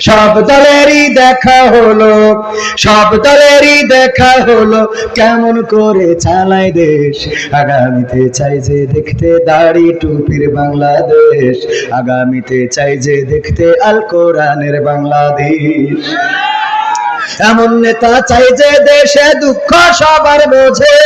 সব দলেরই দেখা হলো, সব দলেরই দেখা হলো। কেমন করে চালায় দেশ? আগামীতে চাই যে দেখতে দাড়ি টুপির বাংলাদেশ। আগামীতে চাই যে দেখতে আল কোরআনের বাংলাদেশ। এমন নেতা চাই যে দেশে দুঃখ সবার বোঝে।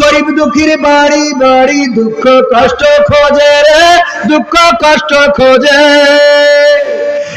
গরিব দুঃখীর বাড়ি বাড়ি দুঃখ কষ্ট খোঁজে রে, দুঃখ কষ্ট খোঁজে।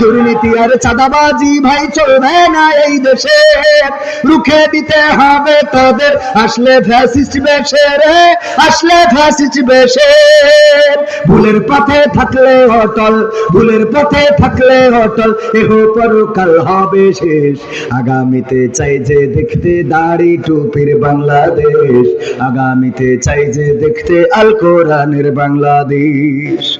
দুর্নীতি আর চাঁদাবাজি ভাই, চলবে না এই দেশে। রুখে দিতে হবে তাদের। আসলে ফ্যাসিস্ট বেশে রে আসলে ফ্যাসিস্ট বেশে ভুলের পথে থাকলে অটল, ভুলের পথে থাকলে অটল, এহ পরকাল হবে শেষ। আগামীতে চাই যে দেখতে দাড়ি টুপির বাংলাদেশ। আগামীতে চাই যে দেখতে আল কোরআনের বাংলাদেশ।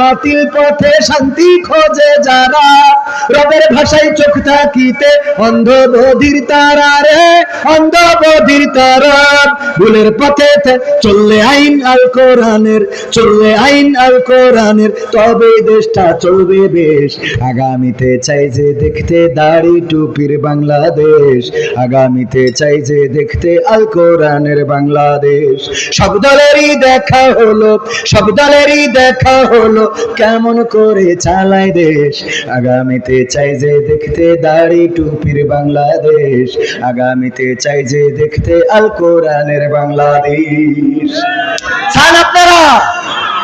বাতিল পথে শান্তি খোঁজে যারা। রবের ভাষায় চোখ থাকিতে অন্ধ বধির তারা রে অন্ধ বধির তারা। ভুলের পথে চললে আইন আল কোরআনের, চললে আইন আল কোরআনের, তবে দেশটা চলবে বেশ। আগামীতে চাই যে দেখতে দাড়ি টুপির বাংলাদেশ। আগামীতে চাই যে দেখতে আল কোরআনের বাংলাদেশ। সব দলেরই দেখা হলো, সব দলেরই দেখা হলো, কেমন করে চালায় দেশ? আগামীতে চাই যে দেখতে দাড়ি টুপির বাংলাদেশ। আগামীতে চাই যে দেখতে আল কোরআনের বাংলাদেশ। চান আপনারা!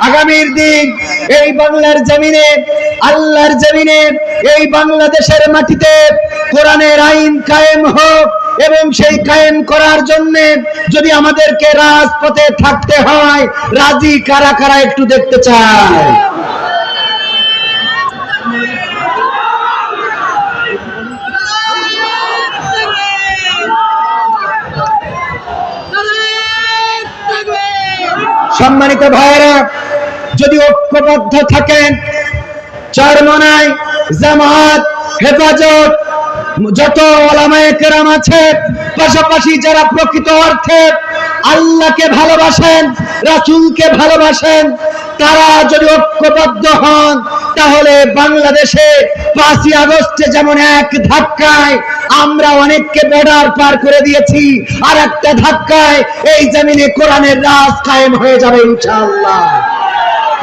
আগামীর দিন এই বাংলার জমিনে, আল্লাহর জমিনে, এই বাংলাদেশের মাটিতে কোরআনের আইন কায়েম হোক। এবং সেই কায়েম করার জন্য যদি আমাদেরকে রাজপথে থাকতে হয়, রাজি কারা কারা একটু দেখতে চায়? সম্মানিত ভাইয়েরা, যদি ঐক্যবদ্ধ থাকেন, চরমনায় জামাত, হেফাজত যত ওলামায়ে কেরাম আছে, পাশাপাশি যারা প্রকৃত অর্থে আল্লাহকে ভালোবাসেন, রাসূলকে ভালোবাসেন, তারা যদি ঐক্যবদ্ধ হন, তাহলে বাংলাদেশে পাঁচই আগস্টে যেমন এক ধাক্কায় আমরা অনেককে বর্ডার পার করে দিয়েছি, আর একটা ধাক্কায় এই জমিনে কোরআনের রাজ কায়েম হয়ে যাবে ইনশাআল্লাহ।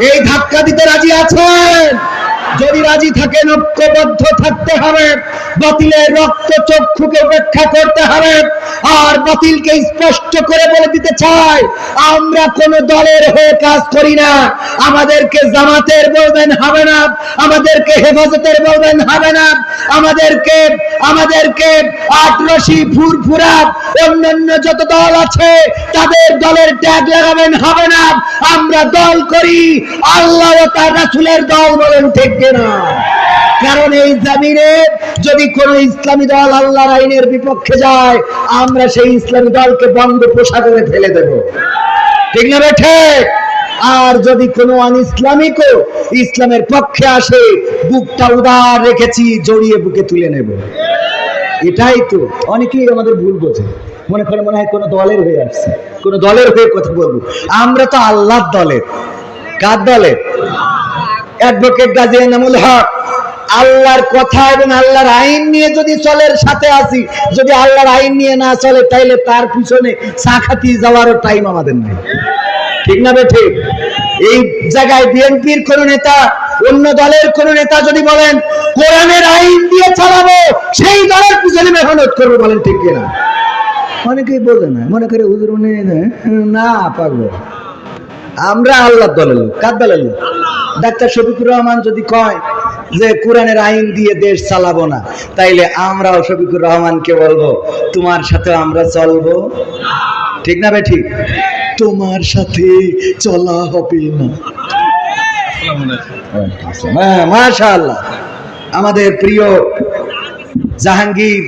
এই ধাক্কা দিতে রাজি আছেন? যদি রাজি থাকেন, ঐক্যবদ্ধ থাকতে হবে। বাতিলের রক্ত চক্ষুকে উপেক্ষা করতে হবে। আর বাতিলকে স্পষ্ট করে বলে দিতে চাই, আমরা কোন দলের হয়ে কাজ করি না। আমাদেরকে জামাতের বলবেন হবে না, আমাদেরকে হেফাজতের বলবেন হবে না। আমাদেরকে আমাদেরকে আটরশি ফুরফুরা, অন্যান্য যত দল আছে, তাদের দলের ট্যাগ লাগাবেন হবে না। আমরা দল করি, আল্লাহ তার রাসূলের দল বলেন ঠিক কিনা কারণ এই জামিনে যদি কোন ইসলামী দল আল্লাহর আইনের বিপক্ষে যায়, আমরা সেই ইসলামী দলকে বঙ্গোপসাগরে ফেলে দেব। ঠিক না ঠিক। আর যদি কোনো আন ইসলামিকও ইসলামের পক্ষে আসে, বুকটা উদার রেখেছি, জড়িয়ে বুকে তুলে নেব। এটাই তো। অনেকেই আমাদের ভুল বোঝে। মনে করে মনে হয় কোনো দলের হয়ে আসছে। কোনো দলের হয়ে কথা বলব। আমরা তো আল্লাহর দলের। কার দলের? অ্যাডভোকেট গাজী এনামুল হক, আল্লাহর কথা এবং আল্লাহর আইন নিয়ে যদি চলের সাথে আসি যদি আল্লাহর আইন নিয়ে না চলে, তাইলে তার পিছনে সাখাতি যাওয়ারও টাইম আমাদের নেই। ঠিক না বে ঠিক? এই জায়গায় বিএনপির কোন নেতা, অন্য দলের কোন নেতা যদি বলেন, কোরআনের আইন দিয়ে চালাবো, সেই দলের পিছনে মেহনত করব, বলেন ঠিক কিনা? অনেকেই বোঝে না, মনে করে হুজুর না, পাগল। আমরা আল্লাহর দলের লোক। কার দলের লোক? ডাক্তার শফিকুর রহমান যদি কয় যে কোরআনের আইন দিয়ে দেশ চালাবো না, তাইলে আমরাও শফিকুর রহমানকে বলব, তোমার সাথে আমরা চলবো। ঠিক না ভাই, ঠিক? তোমার সাথে চলা হবে না। হ্যাঁ মাশাআল্লাহ। আমাদের প্রিয় জাহাঙ্গীর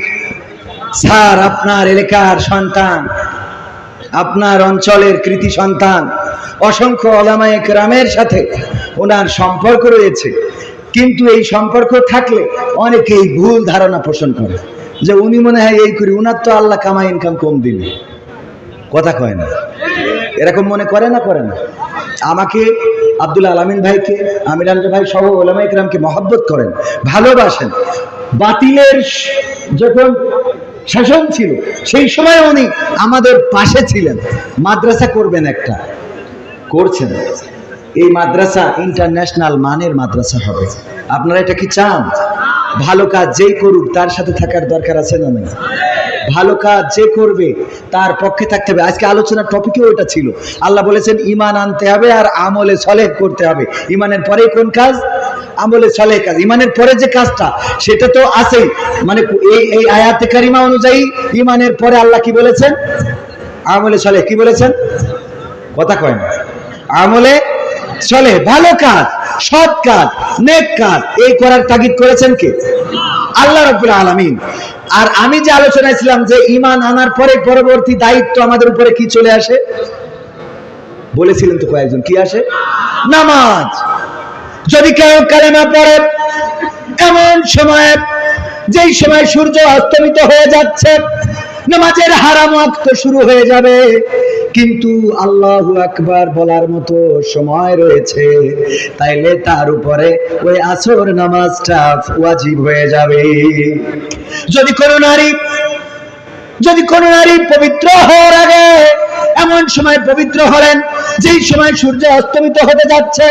স্যার, আপনার এলাকার সন্তান, আপনার অঞ্চলের কৃতি সন্তান অসংখ্য অলামায়ে কেরামের সাথে ওনার সম্পর্ক রয়েছে। কিন্তু এই সম্পর্ক থাকলে অনেকেই ভুল ধারণা পোষণ করে। যে উনি মনে হয় এই করি, উনার তো আল্লাহ কামাই ইনকাম কম দিলে কথা কয় না। এরকম মনে করে না করে না। আমাকে আব্দুল আলামিন ভাইকে, আমির আলম ভাই সহ ওলামা ইকরামকে মহব্বত করেন, ভালোবাসেন। বাতিলের যখন শাসন ছিল, সেই সময় উনি আমাদের পাশে ছিলেন। মাদ্রাসা করবেন একটা। করছেন। এই মাদ্রাসা ইন্টারন্যাশনাল মানের মাদ্রাসা হবে। আপনারা এটা কি চান? ভালো কাজ যেই করুক, তার সাথে থাকার দরকার আছে না নাই? ভালো কাজ যে করবে, তার পক্ষে থাকতে হবে। আজকে আলোচনার টপিকও ওটা ছিল। আল্লাহ বলেছেন, ইমান আনতে হবে আর আমলে সলেহ করতে হবে। ইমানের পরে কোন কাজ? আমলে সলেহ কাজ। ইমানের পরে যে কাজটা, সেটা তো আছেই। মানে এই এই আয়াতে কারিমা অনুযায়ী ইমানের পরে আল্লাহ কি বলেছেন? আমলে সলেহ, কি বলেছেন? কথা কয় না। আমলে চলে। ভালো কাজ, সৎ কাজ, নেক কাজ, এই করার তাগিদ করেছেন কে? আল্লাহ রব্বুল আলামিন। আর আমি যে আলোচনায় ছিলাম যে ইমান আনার পরে পরবর্তী দায়িত্ব আমাদের উপরে কি চলে আসে? বলেছিলেন তো কয়েকজন, কি আসে? নামাজ। যদি কেউ কালেমা পড়ে, এমন সময়, যেই সময় সূর্য অস্তমিত হয়ে যাচ্ছে, নামাজের হারাম শুরু হয়ে যাবে। কিন্তু আল্লাহু আকবার বলার মতো সময় রয়েছে। তাইলে তার উপরে ওই আসর নামাজটা ওয়াজিব হয়ে যাবে। যদি কোনো নারী, যদি কোনো নারী পবিত্র হওয়ার আগে এমন সময় পবিত্র হলেন, যেই সময় সূর্য অস্তমিত হতে যাচ্ছে,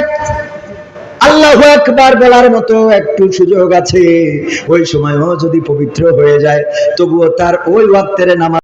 আল্লাহ একবার বলার মতো একটু সুযোগ আছে। ওই সময়ও যদি পবিত্র হয়ে যায়, তবুও তার ওই ওয়াক্তের নামাজ